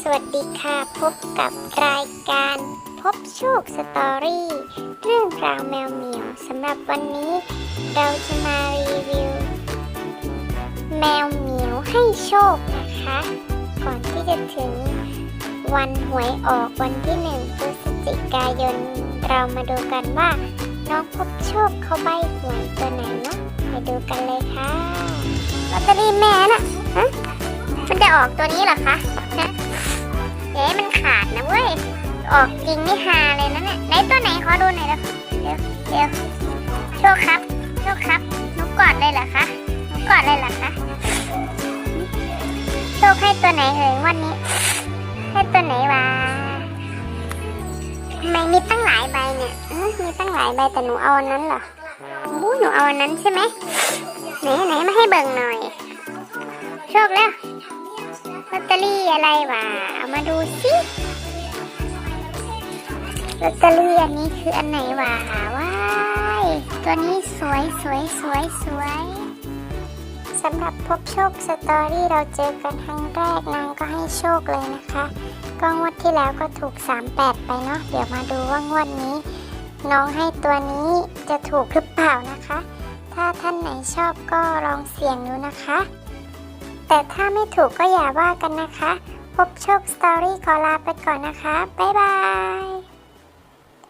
สวัสดีค่ะพบกับรายการพบโชคสตอรี่ เรื่องราวแมวเหมียวสำหรับวันนี้ เราจะมารีวิว แมวเหมียวให้โชคนะคะ ก่อนที่จะถึงวันหวยออกวันที่หนึ่งพฤศจิกายน เรามาดูกันว่าน้องพบโชคเขาใบหวยตัวไหนเนาะไปดูกันเลยค่ะลอตเตอรี่แม่น่ะฮะมันจะ ออกตัวนี้หรอคะฮะเอ๊ะมันขาดนะเว้ย ออกจริงนี่ฮาเลยนะเนี่ยไหนตัวไหนขอดูหน่อยแล้วเดี๋ยวเดี๋ยวโชคครับ โชคครับหนุกอดเลยเหรอคะหนุกอดเลยเหรอคะ โชคให้ตัวไหนเอ่ยวันนี้ ให้ตัวไหนวะทำไมมีตั้งหลายใบเนี่ยเอ้อมีตั้งหลายใบแต่หนูเอาอันนั้นเหรออู้หนูเอาอันนั้นใช่ไหมไหนไหนมาให้เบิ่งหน่อย โชคแล้ว อะไรวะเอามาดูสิลอตเตอรี่อันนี้คืออันไหนวะว้ายตัวนี้สวยสวยสวยสวยสำหรับพบโชคสตอรี่เราเจอกันครั้งแรกนางก็ให้โชคเลยนะคะ ก็งวดที่แล้วก็ถูก 38 ไปเนาะเดี๋ยวมาดูว่างวดนี้ น้องให้ตัวนี้จะถูกหรือเปล่านะคะ ถ้าท่านไหนชอบก็ลองเสี่ยงดูนะคะ แต่ถ้าไม่ถูกก็อย่าว่ากันนะคะ พบโชคสตอรี่ขอลาไปก่อนนะคะ บ๊ายบาย